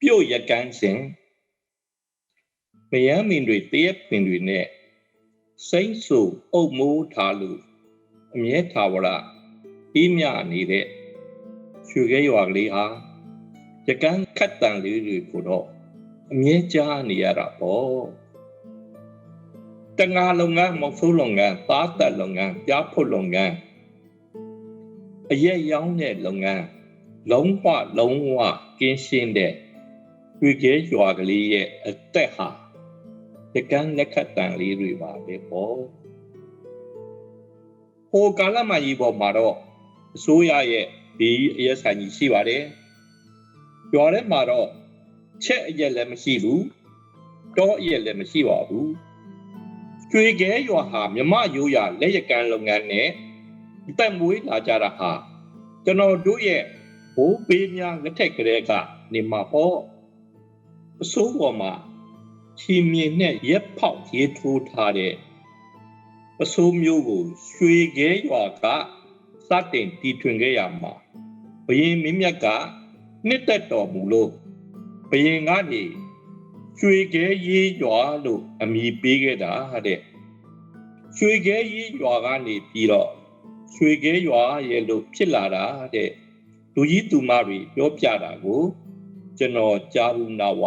ပြုတ်ရကန်းစဉ်မယမ်းမင်တွေတရက်ပင်တွေနဲ့စိမ့်ဆူအုပ်မိုးထားလို့အမြဲထာဝရအေးမြနေတဲ့ရွှေခဲရွာကလေးဟာရကန်းခတ်တန်လေးတွေကိုတော့အမြဲကြားနေရတာပေါ့တငါလုပ်ငန်းမဟုတ်ဆိုးလုပ်ငန်းသားတက်လုပ်ငန်းပြားဖို့လုပ်ငန်းအရက်ရောင်းတဲ့လုပ်ငန်း လုံးဝလုံးဝကင်းရှင်းတဲ့ရွှေခဲရွာကလေးရဲ့အသက်ဟာရကန်းလက်ခတ်တန်လေးတွေပါပဲပေါ့ဟိုကာလမကြီးပေါ်မှာတော့အစိုးရရဲ့ဒီအရက်ဆိုင်ကြီးရှိပါတယ်ရွာထဲမှာတော့ချက်အရက်လည်းမရှိဘူးတောအရက်လည်းမရှိပါဘူးကျွေကဲရွာဟာမြမရိုးရာလက်ရကန်လုပ်ငန်းနဲ့အသက်မွေးလာကြတာဟာကျွန်တော်တို့ရဲ့ ဘိုးပေးများလက်ထက်ကလေးကနေမှာပေါ့အစိုးပေါ်မှာချီမြင်နဲ့ရက်ဖောက်ရေးထိုးထားတဲ့အစိုးမျိုးကိုရွှေခဲရွာကစတင်တီထွင်ခဲ့ရမှာဘရင်မင်းမြတ်ကနှစ်သက်တော်မူလို့ဘရင်ကနေရွှေခဲရေးရွာလို့အမည်ပေးခဲ့တာတဲ့ရွှေခဲရေးရွာကနေပြီးတော့ရွှေခဲရွာရဲ့လို့ဖြစ်လာတာတဲ့ လူကြီးသူမတွေပြောပြတာကိုကျွန်တော်ကြားဘူးနာဝ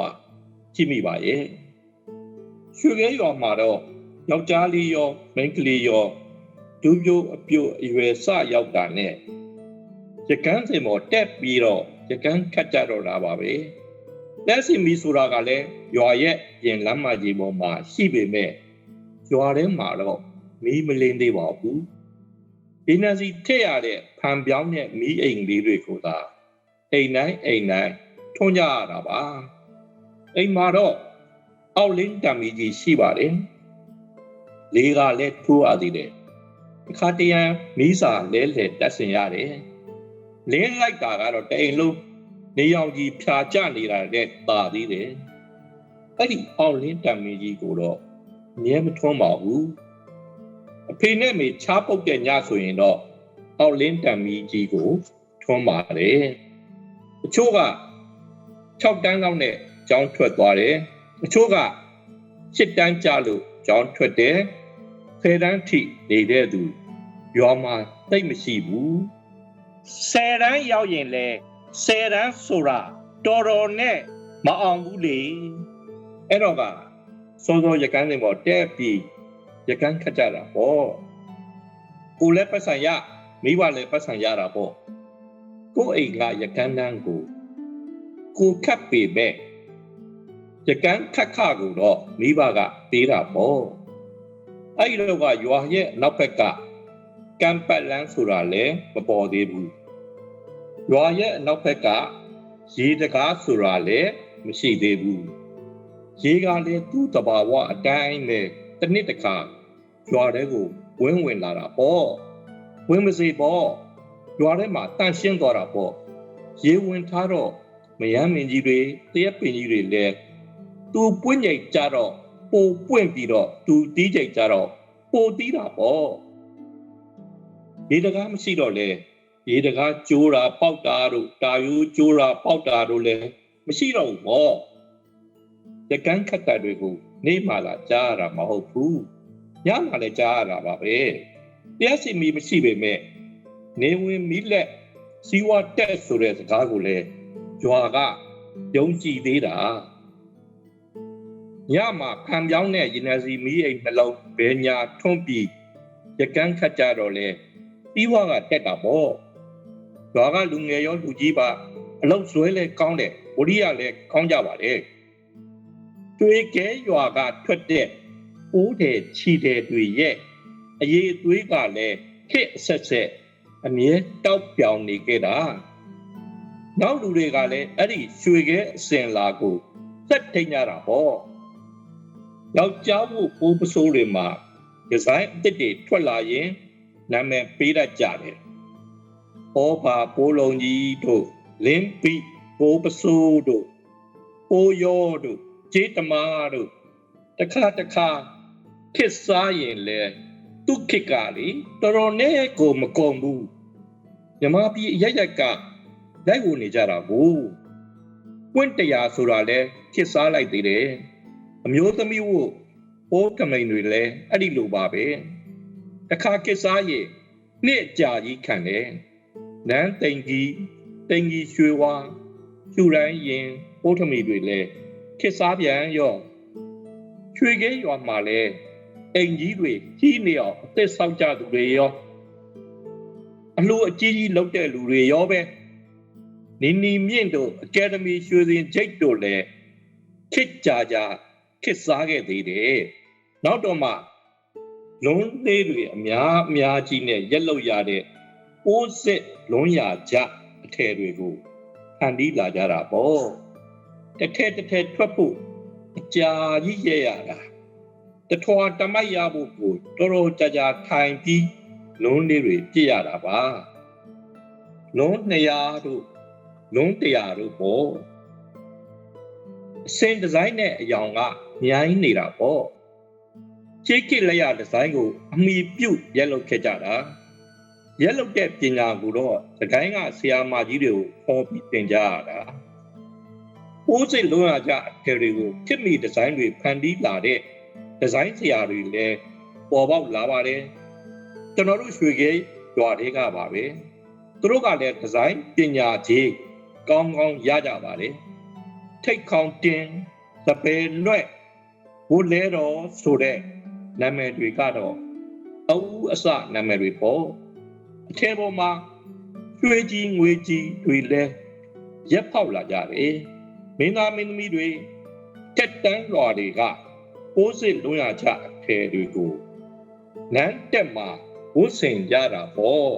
ကြည့်မိပါရဲ့ရွှေခဲရွာမှာတော့ယောက်ျားလေးရောမိန်းကလေးရောဒူးပြိုးအပြိုအရွယ်စရောက်တာနဲ့ရကန်းစင်ပေါ်တက်ပြီးတော့ရကန်းခတ်ကြတော့တာပါပဲလက်စီမီဆိုတာကလည်းရွာရဲ့ပြင်လမ်းမကြီးပေါ်မှာရှိပေမဲ့ရွာထဲမှာတော့မီးမလင်းသေးပါဘူး ဒီနစီထည့်ရတဲ့ဖန်ပြောင်းတဲ့မီးအိမ်လေးတွေကိုသာအိမ်တိုင်းအိမ်တိုင်းထွန်းကြရတာပါအိမ်မှာတော့အောက်လင်းတံမီကြီးရှိပါတယ်လေးကလည်းထိုးရသေးတယ်အခါတရံမီးစာလဲလှယ်တက်ဆင်ရတယ်လင်းလိုက်တာကတော့တအိမ်လုံးနေရောင်ကြီးဖြာကျနေတာနဲ့တာသေးတယ်အဲ့ဒီအောက်လင်းတံမီကြီးကိုတော့မြဲမထွန်းပါဘူး အဖေနဲ့မေချားပုတ်တဲ့ညဆိုရင်တော့အောက်လင်းတံမီကြီးကိုထွန်းပါတယ်တချို့က6တန်းလောက်နဲ့ကြောင်းထွက်သွားတယ်တချို့က7တန်းကျလို့ကြောင်းထွက်တယ်ဆယ်တန်းထိနေတဲ့သူရွာမှာသိပ်မရှိဘူးဆယ်တန်းရောက်ရင်လေဆယ်တန်းဆိုတာတော်တော်နဲ့မအောင်ဘူးလေအဲ့တော့ကစောစောရကန်းစင်ပေါ်တက်ပြီး ရကန်းခတ်ကြတာပေါ့ကိုလည်းပတ်ဆံရမိဘလည်းပတ်ဆံရတာပေါ့ကိုအိမ်ကရကန်းတန်းကိုကိုခတ်ပေမဲ့ရကန်းခတ်ခကိုတော့မိဘကပေးတာပေါ့အဲ့ဒီတော့ကရွာရဲ့နောက်ဘက်ကကံပတ်လန်းဆိုတာလည်းမပေါ်သေးဘူးရွာရဲ့အနောက်ဘက်ကရေတကားဆိုတာလည်းမရှိသေးဘူးရေကလည်းသူ့တဘာဝအတိုင်းနဲ့ တစ်နှစ်တစ်ခါရွာထဲကိုဝင်းဝင်လာတာပေါ့ဝင်းမစီပေါ့ရွာထဲမှာတန့်ရှင်းသွားတာပေါ့ရေဝင်ထားတော့မယမ်းမင်းကြီးတွေတရက်ပင်ကြီးတွေလည်းသူပွင့်ညိတ်ကြတော့ပိုပွင့်ပြီးတော့သူတီးကြိတ်ကြတော့ပိုတီးတာပေါ့ဒီတကားမရှိတော့လေရေတကားကျိုးတာပေါက်တာတို့တာယိုးကျိုးတာပေါက်တာတို့လည်းမရှိတော့ဘူးပေါ့တကန်းခက်တာတွေကို နေမှလာကြားရတာမဟုတ်ဘူးညမှလည်းကြားရတာပါပဲတရားစီမီမရှိပေမဲ့နေဝင်မိလက်စီဝတက်ဆိုတဲ့စကားကိုလည်းကြွာကယုံကြည်သေးတာညမှာခံပြောင်းတဲ့ရင်နစီမီးအိမ်နှလုံးဘဲညာထွန်းပြီးရကန်းခတ်ကြတော့လေပြီးဝကတက်တာပေါ့ရွာကလူငယ်ရောလူကြီးပါအလုတ်ဆွဲလဲကောင်းတယ်ဝရိယလည်းကောင်းကြပါလေ တွေးကဲရွာကထွက်တဲ့အိုးတဲ့ခြီတဲ့တွေရဲ့အရေးအသွေးကလည်းခက်အဆက်ဆက်အမြဲတောက်ပြောင်နေခဲ့တာနောက်လူတွေကလည်းအဲ့ဒီရွှေခဲအစင်လာကိုသက်ထိန်ကြတာဟောယောက်ျားဖို့ပိုးပစိုးတွေမှာဒီဇိုင်းအစ်စ်တွေထွက်လာရင်နာမည်ပေးတတ်ကြတယ်။ဩဘာပိုးလုံးကြီးတို့လင်းပိပိုးပစိုးတို့ပိုးရောတို့ ကျေးတမားတို့တခါတခါခစ်စားရင်လေသူခစ်ကလေတော်တော်နဲ့ကိုမကုန်ဘူးမြမပြည်ရရက်ကလိုက်ဝင်နေကြတာကိုပွင့်တရားဆိုတာလဲခစ်စားလိုက်သေးတယ်အမျိုးသမီးတို့ဟိုးကမိန်တွေလဲအဲ့ဒီလိုပါပဲတခါခစ်စားရဲ့နှစ်ကြာကြီးခံတယ်နန်းတိန်ကြီးတိန်ကြီးရွှေဝါကျူရန်ရင်ဟိုးထမီတွေလဲ ခစ်စားပြန်ရောရွှေကဲရွာမှာလဲအိမ်ကြီးတွေကြီးနေအောင်အသက်ဆောက်ကြသူတွေရောအလှအကြီးကြီးလောက်တဲ့လူတွေရောပဲနီနီမြင့်တို့အကယ်ဒမီရွှေစင်ဂျိတ်တို့လည်းခစ်ကြကြခစ်စားခဲ့သေးတယ်နောက်တော့မှလုံးသေးတွေအများအများကြီးနဲ့ရက်လောက်ရတဲ့ပိုးစစ်လုံးရကြအထည်တွေကိုဖန်တီးလာကြတာပေါ့ တစ်ထက်တစ်ထက်ထွက်ဖို့အကြာကြီးရဲရတာတထွာတမိုက်ရဖို့ကိုတော်တော်ကြာကြာထိုင်ပြီးလုံးလေးတွေပြည့်ရတာပါလုံး200တို့လုံး100တို့ပေါ့အစင်ဒီဇိုင်းနဲ့အယောင်ကမြိုင်းနေတာပေါ့ချိတ်ကလက်ရဒီဇိုင်းကိုအမိပြုတ်ရက်လုပ်ခဲ့ကြတာရက်လုပ်တဲ့ပညာကိုတော့သကိုင်းကဆရာမကြီးတွေကိုခေါ်ပြီးသင်ကြားရတာ ပိုးစိတ်လုံးရကြအထည်တွေကိုဖြစ်မိဒီဇိုင်းတွေဖန်တီးလာတဲ့ဒီဇိုင်းဆရာတွေလည်းပေါ်ပေါက်လာပါတယ်ကျွန်တော်တို့ရွှေခဲရွာတွေကပါပဲသူတို့ကလည်းဒီဇိုင်းပညာကြီးကောင်းကောင်းရကြပါတယ်ထိတ်ခေါင်တင်သပေလွဲ့ဘိုးလဲတော်ဆိုတဲ့နာမည်တွေကတော့အူးအစနာမည်တွေပေါ့အထက်ပေါ်မှာရွှေကြီးငွေကြီးတွေလဲရက်ဖောက်လာကြတယ် မင်းသားမင်းသမီးတွေတက်တန်းလွာတွေကပိုးစစ်လုံးရချအထည်တွေကိုနန်းတက်မှာဝတ်ဆင်ကြတာပေါ့